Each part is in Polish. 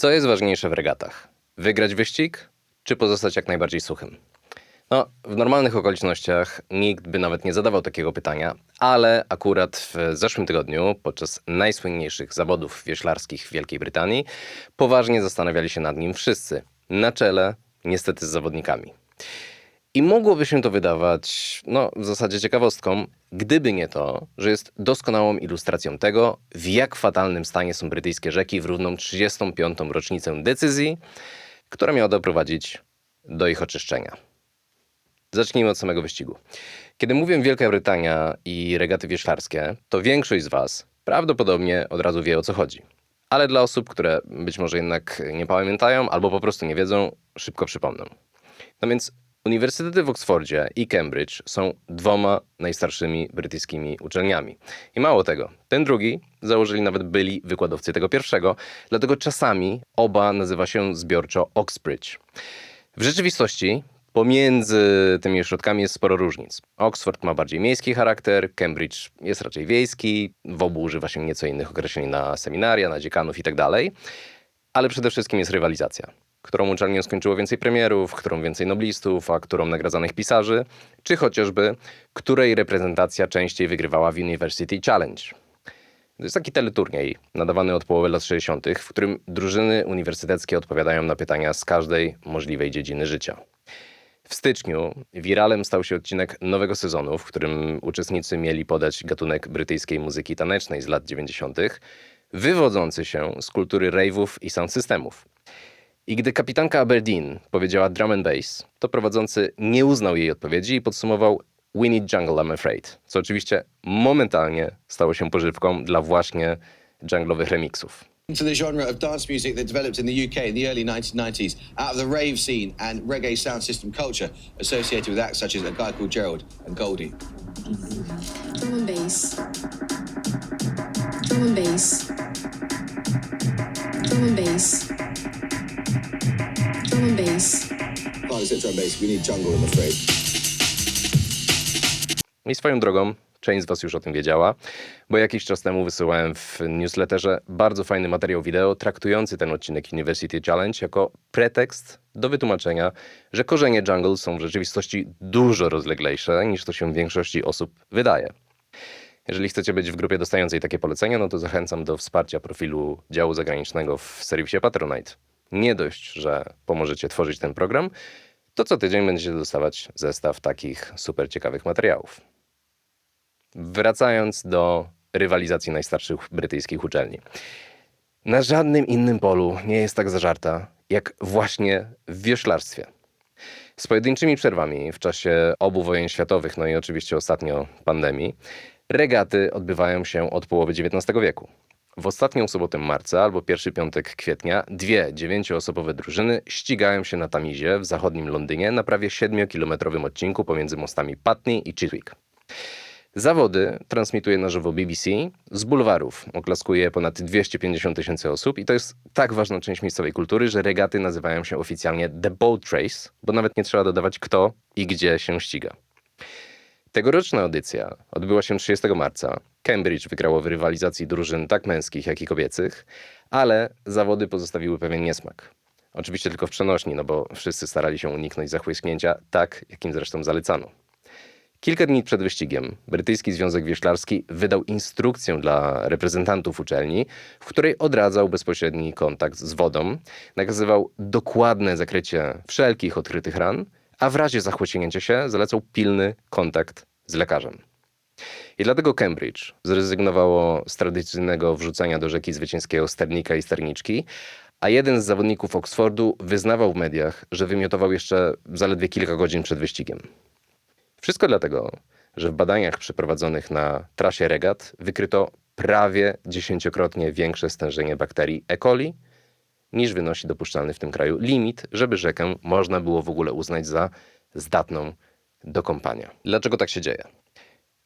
Co jest ważniejsze w regatach? Wygrać wyścig, czy pozostać jak najbardziej suchym? No, w normalnych okolicznościach nikt by nawet nie zadawał takiego pytania, ale akurat w zeszłym tygodniu, podczas najsłynniejszych zawodów wioślarskich w Wielkiej Brytanii, poważnie zastanawiali się nad nim wszyscy, na czele niestety z zawodnikami. I mogłoby się to wydawać, no, w zasadzie ciekawostką, gdyby nie to, że jest doskonałą ilustracją tego, w jak fatalnym stanie są brytyjskie rzeki w równą 35. rocznicę decyzji, która miała doprowadzić do ich oczyszczenia. Zacznijmy od samego wyścigu. Kiedy mówię Wielka Brytania i regaty wioślarskie, to większość z Was prawdopodobnie od razu wie o co chodzi. Ale dla osób, które być może jednak nie pamiętają albo po prostu nie wiedzą, szybko przypomnę. No więc Uniwersytety w Oksfordzie i Cambridge są dwoma najstarszymi brytyjskimi uczelniami. I mało tego, ten drugi założyli nawet byli wykładowcy tego pierwszego, dlatego czasami oba nazywa się zbiorczo Oxbridge. W rzeczywistości pomiędzy tymi ośrodkami jest sporo różnic. Oxford ma bardziej miejski charakter, Cambridge jest raczej wiejski, w obu używa się nieco innych określeń na seminaria, na dziekanów itd. Ale przede wszystkim jest rywalizacja którą uczelnię skończyło więcej premierów, którą więcej noblistów, a którą nagradzanych pisarzy, czy chociażby której reprezentacja częściej wygrywała w University Challenge. To jest taki teleturniej nadawany od połowy lat 60., w którym drużyny uniwersyteckie odpowiadają na pytania z każdej możliwej dziedziny życia. W styczniu wiralem stał się odcinek nowego sezonu, w którym uczestnicy mieli podać gatunek brytyjskiej muzyki tanecznej z lat 90., wywodzący się z kultury rave'ów i sound systemów. I gdy kapitanka Aberdeen powiedziała drum and bass, to prowadzący nie uznał jej odpowiedzi i podsumował We need jungle, I'm afraid. Co oczywiście momentalnie stało się pożywką dla właśnie junglowych remixów. to the genre of dance music that developed in the UK in the early 1990s out of the rave scene and reggae sound system culture associated with acts such as a guy called Gerald and Goldie. Drum and bass. Drum and bass. Drum and bass. I swoją drogą, część z Was już o tym wiedziała, bo jakiś czas temu wysyłałem w newsletterze bardzo fajny materiał wideo traktujący ten odcinek University Challenge jako pretekst do wytłumaczenia, że korzenie jungle są w rzeczywistości dużo rozleglejsze niż to się większości osób wydaje. Jeżeli chcecie być w grupie dostającej takie polecenia, no to zachęcam do wsparcia profilu działu zagranicznego w serwisie Patronite. Nie dość, że pomożecie tworzyć ten program, to co tydzień będziecie dostawać zestaw takich super ciekawych materiałów. Wracając do rywalizacji najstarszych brytyjskich uczelni. Na żadnym innym polu nie jest tak zażarta, jak właśnie w wioślarstwie. Z pojedynczymi przerwami w czasie obu wojen światowych, no i oczywiście ostatnio pandemii, regaty odbywają się od połowy XIX wieku. W ostatnią sobotę marca albo pierwszy piątek kwietnia dwie dziewięcioosobowe drużyny ścigają się na Tamizie w zachodnim Londynie na prawie 7-kilometrowym odcinku pomiędzy mostami Putney i Chiswick. Zawody transmituje na żywo BBC. Z bulwarów oklaskuje ponad 250 tysięcy osób i to jest tak ważna część miejscowej kultury, że regaty nazywają się oficjalnie The Boat Race, bo nawet nie trzeba dodawać kto i gdzie się ściga. Tegoroczna audycja odbyła się 30 marca. Cambridge wygrało w rywalizacji drużyn tak męskich, jak i kobiecych, ale zawody pozostawiły pewien niesmak. Oczywiście tylko w przenośni, no bo wszyscy starali się uniknąć zachłyśnięcia, tak jakim zresztą zalecano. Kilka dni przed wyścigiem Brytyjski Związek Wioślarski wydał instrukcję dla reprezentantów uczelni, w której odradzał bezpośredni kontakt z wodą, nakazywał dokładne zakrycie wszelkich odkrytych ran, a w razie zachłyśnięcia się zalecał pilny kontakt z lekarzem. I dlatego Cambridge zrezygnowało z tradycyjnego wrzucania do rzeki zwycięskiego sternika i sterniczki, a jeden z zawodników Oxfordu wyznawał w mediach, że wymiotował jeszcze zaledwie kilka godzin przed wyścigiem. Wszystko dlatego, że w badaniach przeprowadzonych na trasie regat wykryto prawie dziesięciokrotnie większe stężenie bakterii E. coli niż wynosi dopuszczalny w tym kraju limit, żeby rzekę można było w ogóle uznać za zdatną do kąpania. Dlaczego tak się dzieje?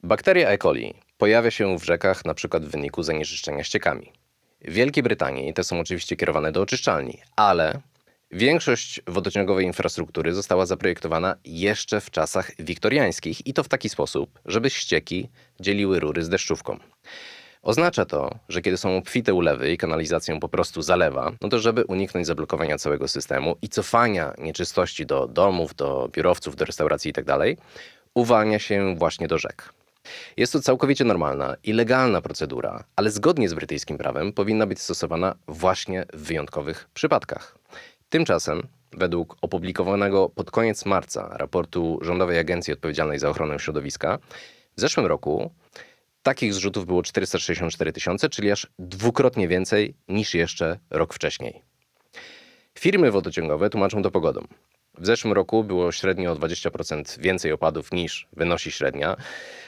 Bakteria E. coli pojawia się w rzekach przykład w wyniku zanieczyszczenia ściekami. W Wielkiej Brytanii te są oczywiście kierowane do oczyszczalni, ale większość wodociągowej infrastruktury została zaprojektowana jeszcze w czasach wiktoriańskich i to w taki sposób, żeby ścieki dzieliły rury z deszczówką. Oznacza to, że kiedy są obfite ulewy i kanalizację po prostu zalewa, no to żeby uniknąć zablokowania całego systemu i cofania nieczystości do domów, do biurowców, do restauracji itd., uwalnia się właśnie do rzek. Jest to całkowicie normalna i legalna procedura, ale zgodnie z brytyjskim prawem powinna być stosowana właśnie w wyjątkowych przypadkach. Tymczasem, według opublikowanego pod koniec marca raportu Rządowej Agencji Odpowiedzialnej za Ochronę Środowiska, w zeszłym roku takich zrzutów było 464 tysiące, czyli aż dwukrotnie więcej niż jeszcze rok wcześniej. Firmy wodociągowe tłumaczą to pogodą. W zeszłym roku było średnio o 20% więcej opadów niż wynosi średnia.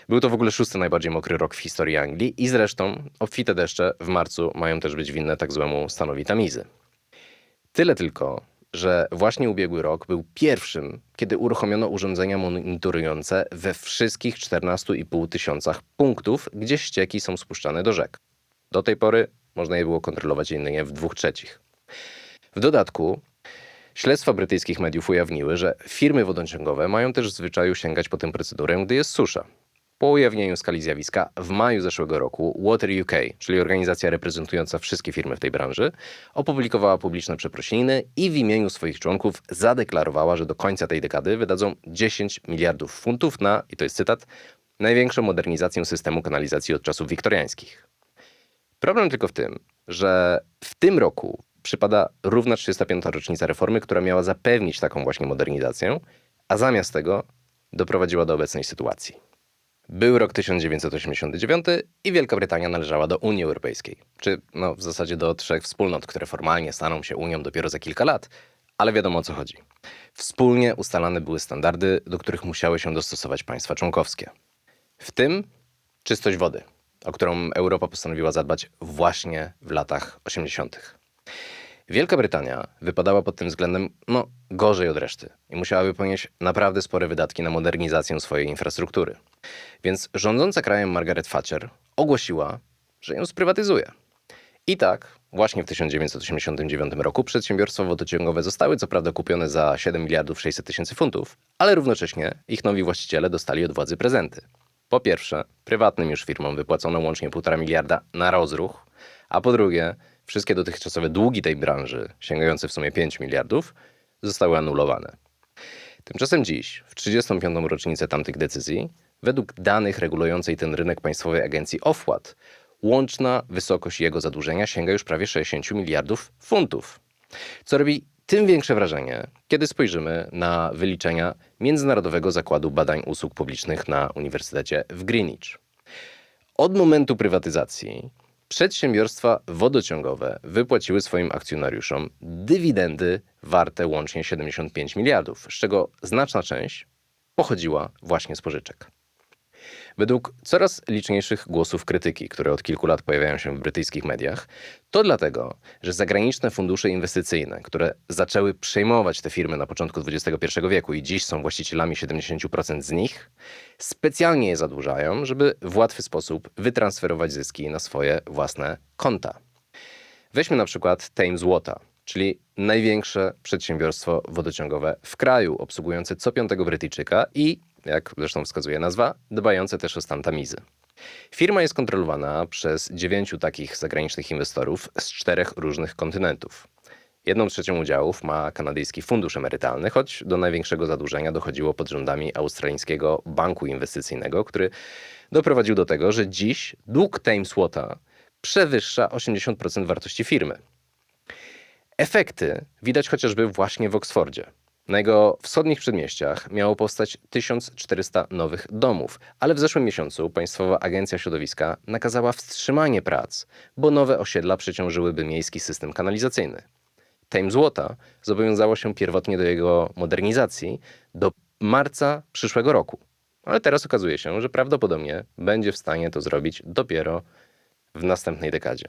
Był to w ogóle szósty najbardziej mokry rok w historii Anglii i zresztą obfite deszcze w marcu mają też być winne tak złemu stanowi tamizy. Tyle tylko, że właśnie ubiegły rok był pierwszym, kiedy uruchomiono urządzenia monitorujące we wszystkich 14,5 tysiącach punktów, gdzie ścieki są spuszczane do rzek. Do tej pory można je było kontrolować jedynie w dwóch trzecich. W dodatku śledztwa brytyjskich mediów ujawniły, że firmy wodociągowe mają też w zwyczaju sięgać po tę procedurę, gdy jest susza. Po ujawnieniu skali zjawiska w maju zeszłego roku Water UK, czyli organizacja reprezentująca wszystkie firmy w tej branży, opublikowała publiczne przeprosiny i w imieniu swoich członków zadeklarowała, że do końca tej dekady wydadzą 10 miliardów funtów na, i to jest cytat, największą modernizację systemu kanalizacji od czasów wiktoriańskich. Problem tylko w tym, że w tym roku przypada równa 35. rocznica reformy, która miała zapewnić taką właśnie modernizację, a zamiast tego doprowadziła do obecnej sytuacji. Był rok 1989 i Wielka Brytania należała do Unii Europejskiej, czy no, w zasadzie do trzech wspólnot, które formalnie staną się Unią dopiero za kilka lat, ale wiadomo o co chodzi. Wspólnie ustalane były standardy, do których musiały się dostosować państwa członkowskie. W tym czystość wody, o którą Europa postanowiła zadbać właśnie w latach 80. Wielka Brytania wypadała pod tym względem no, gorzej od reszty i musiałaby ponieść naprawdę spore wydatki na modernizację swojej infrastruktury. Więc rządząca krajem Margaret Thatcher ogłosiła, że ją sprywatyzuje. I tak, właśnie w 1989 roku przedsiębiorstwa wodociągowe zostały co prawda kupione za 7 miliardów 600 tysięcy funtów, ale równocześnie ich nowi właściciele dostali od władzy prezenty. Po pierwsze, prywatnym już firmom wypłacono łącznie 1,5 miliarda na rozruch, a po drugie, wszystkie dotychczasowe długi tej branży, sięgające w sumie 5 miliardów, zostały anulowane. Tymczasem dziś, w 35. rocznicę tamtych decyzji, według danych regulującej ten rynek Państwowej Agencji Ofwat, łączna wysokość jego zadłużenia sięga już prawie 60 miliardów funtów. Co robi tym większe wrażenie, kiedy spojrzymy na wyliczenia Międzynarodowego Zakładu Badań Usług Publicznych na Uniwersytecie w Greenwich. Od momentu prywatyzacji przedsiębiorstwa wodociągowe wypłaciły swoim akcjonariuszom dywidendy warte łącznie 75 miliardów, z czego znaczna część pochodziła właśnie z pożyczek. Według coraz liczniejszych głosów krytyki, które od kilku lat pojawiają się w brytyjskich mediach, to dlatego, że zagraniczne fundusze inwestycyjne, które zaczęły przejmować te firmy na początku XXI wieku i dziś są właścicielami 70% z nich, specjalnie je zadłużają, żeby w łatwy sposób wytransferować zyski na swoje własne konta. Weźmy na przykład Thames Water, czyli największe przedsiębiorstwo wodociągowe w kraju, obsługujące co piątego Brytyjczyka i, jak zresztą wskazuje nazwa, dbające też o stan Tamizy. Firma jest kontrolowana przez dziewięciu takich zagranicznych inwestorów z czterech różnych kontynentów. Jedną trzecią udziałów ma kanadyjski fundusz emerytalny, choć do największego zadłużenia dochodziło pod rządami australijskiego banku inwestycyjnego, który doprowadził do tego, że dziś dług Thames Water przewyższa 80% wartości firmy. Efekty widać chociażby właśnie w Oksfordzie. Na jego wschodnich przedmieściach miało powstać 1400 nowych domów, ale w zeszłym miesiącu Państwowa Agencja Środowiska nakazała wstrzymanie prac, bo nowe osiedla przeciążyłyby miejski system kanalizacyjny. Thames Water zobowiązało się pierwotnie do jego modernizacji do marca przyszłego roku, ale teraz okazuje się, że prawdopodobnie będzie w stanie to zrobić dopiero w następnej dekadzie.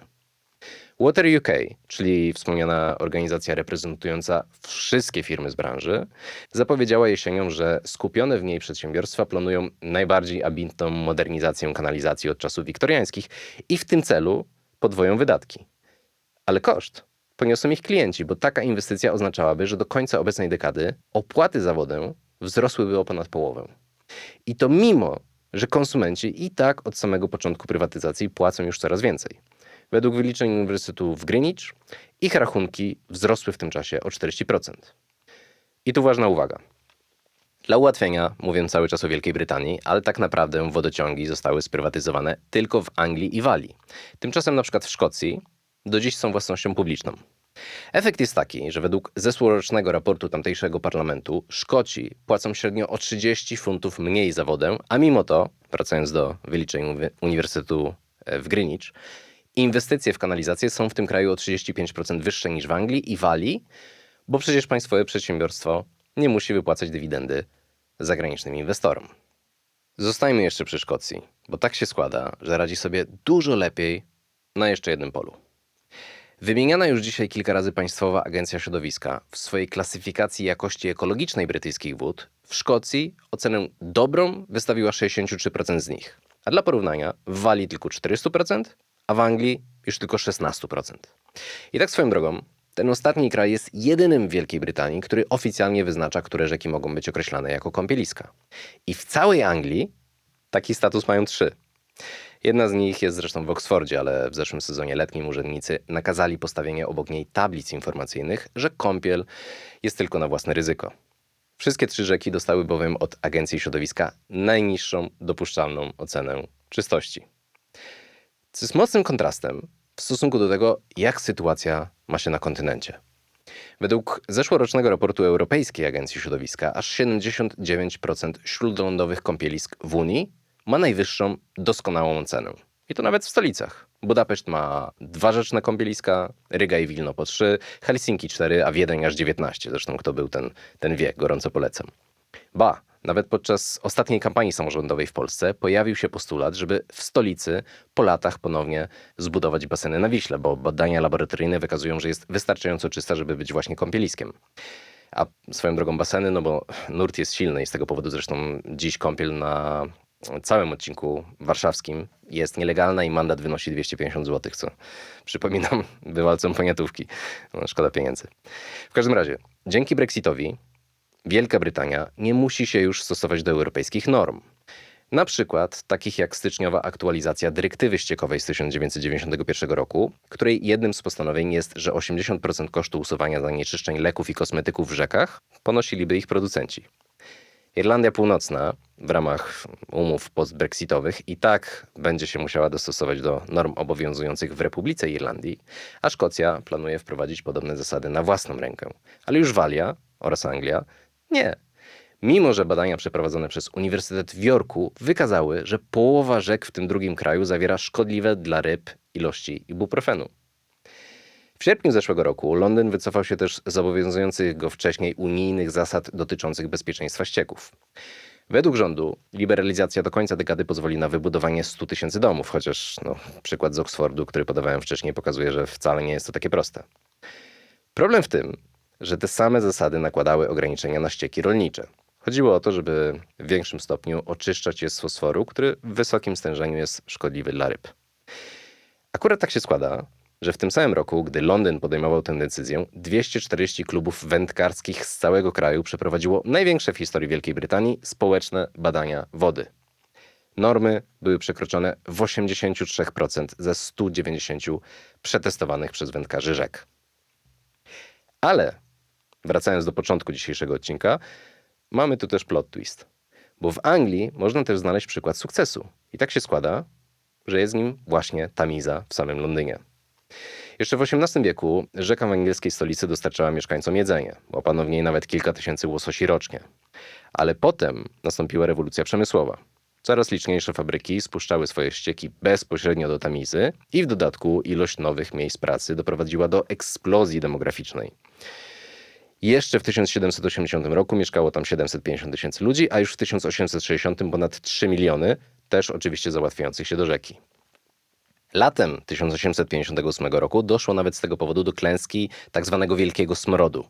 Water UK, czyli wspomniana organizacja reprezentująca wszystkie firmy z branży, zapowiedziała jesienią, że skupione w niej przedsiębiorstwa planują najbardziej ambitną modernizację kanalizacji od czasów wiktoriańskich i w tym celu podwoją wydatki. Ale koszt poniosą ich klienci, bo taka inwestycja oznaczałaby, że do końca obecnej dekady opłaty za wodę wzrosłyby o ponad połowę. I to mimo że konsumenci i tak od samego początku prywatyzacji płacą już coraz więcej. Według wyliczeń Uniwersytetu w Greenwich ich rachunki wzrosły w tym czasie o 40%. I tu ważna uwaga. Dla ułatwienia mówię cały czas o Wielkiej Brytanii, ale tak naprawdę wodociągi zostały sprywatyzowane tylko w Anglii i Walii. Tymczasem na przykład w Szkocji do dziś są własnością publiczną. Efekt jest taki, że według zeszłorocznego raportu tamtejszego parlamentu Szkoci płacą średnio o 30 funtów mniej za wodę, a mimo to, wracając do wyliczeń Uni- Uniwersytetu e, w Greenwich, inwestycje w kanalizację są w tym kraju o 35% wyższe niż w Anglii i Walii, bo przecież państwowe przedsiębiorstwo nie musi wypłacać dywidendy zagranicznym inwestorom. Zostajmy jeszcze przy Szkocji, bo tak się składa, że radzi sobie dużo lepiej na jeszcze jednym polu. Wymieniana już dzisiaj kilka razy Państwowa Agencja Środowiska w swojej klasyfikacji jakości ekologicznej brytyjskich wód w Szkocji ocenę dobrą wystawiła 63% z nich. A dla porównania w Walii tylko 400%, a w Anglii już tylko 16%. I tak swoją drogą, ten ostatni kraj jest jedynym w Wielkiej Brytanii, który oficjalnie wyznacza, które rzeki mogą być określane jako kąpieliska. I w całej Anglii taki status mają trzy. Jedna z nich jest zresztą w Oksfordzie, ale w zeszłym sezonie letnim urzędnicy nakazali postawienie obok niej tablic informacyjnych, że kąpiel jest tylko na własne ryzyko. Wszystkie trzy rzeki dostały bowiem od Agencji Środowiska najniższą dopuszczalną ocenę czystości. Co jest mocnym kontrastem w stosunku do tego, jak sytuacja ma się na kontynencie. Według zeszłorocznego raportu Europejskiej Agencji Środowiska aż 79% śródlądowych kąpielisk w Unii ma najwyższą doskonałą cenę. I to nawet w stolicach. Budapeszt ma dwa rzeczne kąpieliska, Ryga i Wilno po trzy, Helsinki cztery, a Wiedeń aż 19. Zresztą kto był ten, ten wie, gorąco polecam. Ba, nawet podczas ostatniej kampanii samorządowej w Polsce pojawił się postulat, żeby w stolicy po latach ponownie zbudować baseny na Wiśle, bo badania laboratoryjne wykazują, że jest wystarczająco czysta, żeby być właśnie kąpieliskiem. A swoją drogą baseny, no bo nurt jest silny i z tego powodu zresztą dziś kąpiel na całym odcinku warszawskim jest nielegalna i mandat wynosi 250 zł, co przypominam bywalcom poniatówki. No, szkoda pieniędzy. W każdym razie, dzięki Brexitowi Wielka Brytania nie musi się już stosować do europejskich norm. Na przykład takich jak styczniowa aktualizacja dyrektywy ściekowej z 1991 roku, której jednym z postanowień jest, że 80% kosztu usuwania zanieczyszczeń leków i kosmetyków w rzekach ponosiliby ich producenci. Irlandia Północna w ramach umów postbrexitowych i tak będzie się musiała dostosować do norm obowiązujących w Republice Irlandii, a Szkocja planuje wprowadzić podobne zasady na własną rękę. Ale już Walia oraz Anglia nie. Mimo, że badania przeprowadzone przez Uniwersytet w Yorku wykazały, że połowa rzek w tym drugim kraju zawiera szkodliwe dla ryb ilości ibuprofenu. W sierpniu zeszłego roku Londyn wycofał się też z obowiązujących go wcześniej unijnych zasad dotyczących bezpieczeństwa ścieków. Według rządu liberalizacja do końca dekady pozwoli na wybudowanie 100 tysięcy domów, chociaż no, przykład z Oxfordu, który podawałem wcześniej, pokazuje, że wcale nie jest to takie proste. Problem w tym, że te same zasady nakładały ograniczenia na ścieki rolnicze. Chodziło o to, żeby w większym stopniu oczyszczać je z fosforu, który w wysokim stężeniu jest szkodliwy dla ryb. Akurat tak się składa, że w tym samym roku, gdy Londyn podejmował tę decyzję, 240 klubów wędkarskich z całego kraju przeprowadziło największe w historii Wielkiej Brytanii społeczne badania wody. Normy były przekroczone w 83% ze 190 przetestowanych przez wędkarzy rzek. Ale wracając do początku dzisiejszego odcinka, mamy tu też plot twist. Bo w Anglii można też znaleźć przykład sukcesu. I tak się składa, że jest nim właśnie Tamiza w samym Londynie. Jeszcze w XVIII wieku rzeka w angielskiej stolicy dostarczała mieszkańcom jedzenie. Łapano w niej nawet kilka tysięcy łososi rocznie. Ale potem nastąpiła rewolucja przemysłowa. Coraz liczniejsze fabryki spuszczały swoje ścieki bezpośrednio do Tamizy i w dodatku ilość nowych miejsc pracy doprowadziła do eksplozji demograficznej. Jeszcze w 1780 roku mieszkało tam 750 tysięcy ludzi, a już w 1860 ponad 3 miliony, też oczywiście załatwiających się do rzeki. Latem 1858 roku doszło nawet z tego powodu do klęski tzw. Wielkiego Smrodu.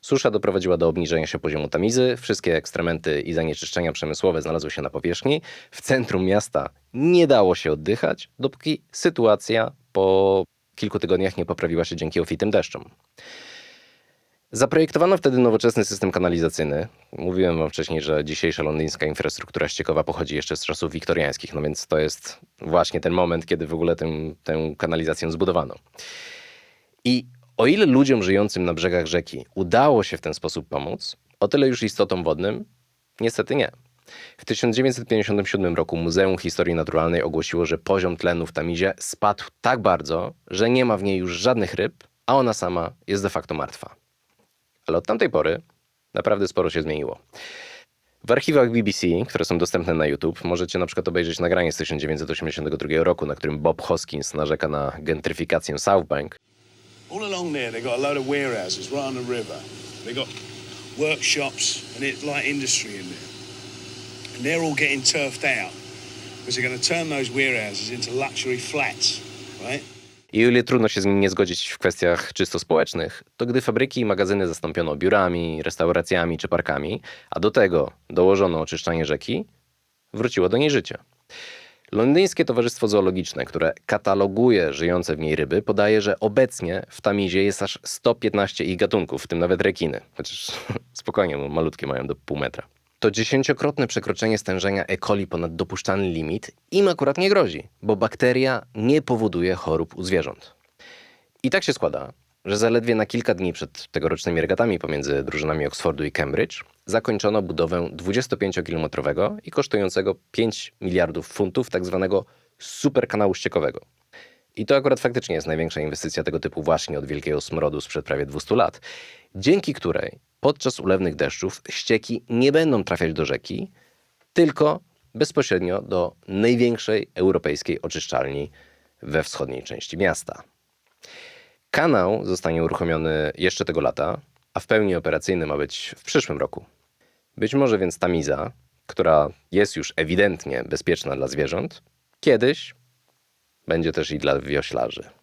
Susza doprowadziła do obniżenia się poziomu tamizy, wszystkie ekstrementy i zanieczyszczenia przemysłowe znalazły się na powierzchni. W centrum miasta nie dało się oddychać, dopóki sytuacja po kilku tygodniach nie poprawiła się dzięki ofitym deszczom. Zaprojektowano wtedy nowoczesny system kanalizacyjny. Mówiłem wam wcześniej, że dzisiejsza londyńska infrastruktura ściekowa pochodzi jeszcze z czasów wiktoriańskich, no więc to jest właśnie ten moment, kiedy w ogóle tę, tę kanalizację zbudowano. I o ile ludziom żyjącym na brzegach rzeki udało się w ten sposób pomóc, o tyle już istotom wodnym niestety nie. W 1957 roku Muzeum Historii Naturalnej ogłosiło, że poziom tlenu w Tamizie spadł tak bardzo, że nie ma w niej już żadnych ryb, a ona sama jest de facto martwa. Ale od tamtej pory naprawdę sporo się zmieniło. W archiwach BBC, które są dostępne na YouTube, możecie na przykład obejrzeć nagranie z 1982 roku, na którym Bob Hoskins narzeka na gentryfikację South Bank, All along there, they got a load of warehouses right on the river. They got workshops and it's light industry in there. And they're all getting turfed out because they're going to turn those warehouses into luxury flats, right? I o ile trudno się z nim nie zgodzić w kwestiach czysto społecznych, to gdy fabryki i magazyny zastąpiono biurami, restauracjami czy parkami, a do tego dołożono oczyszczanie rzeki, wróciło do niej życie. Londyńskie Towarzystwo Zoologiczne, które kataloguje żyjące w niej ryby, podaje, że obecnie w Tamizie jest aż 115 ich gatunków, w tym nawet rekiny. Chociaż spokojnie, malutkie mają do pół metra. To dziesięciokrotne przekroczenie stężenia E. coli ponad dopuszczalny limit im akurat nie grozi, bo bakteria nie powoduje chorób u zwierząt. I tak się składa, że zaledwie na kilka dni przed tegorocznymi regatami pomiędzy drużynami Oxfordu i Cambridge zakończono budowę 25-kilometrowego i kosztującego 5 miliardów funtów tak zwanego superkanału ściekowego. I to akurat faktycznie jest największa inwestycja tego typu właśnie od Wielkiego Smrodu sprzed prawie 200 lat, dzięki której podczas ulewnych deszczów ścieki nie będą trafiać do rzeki, tylko bezpośrednio do największej europejskiej oczyszczalni we wschodniej części miasta. Kanał zostanie uruchomiony jeszcze tego lata, a w pełni operacyjny ma być w przyszłym roku. Być może więc Tamiza, która jest już ewidentnie bezpieczna dla zwierząt, kiedyś będzie też i dla wioślarzy.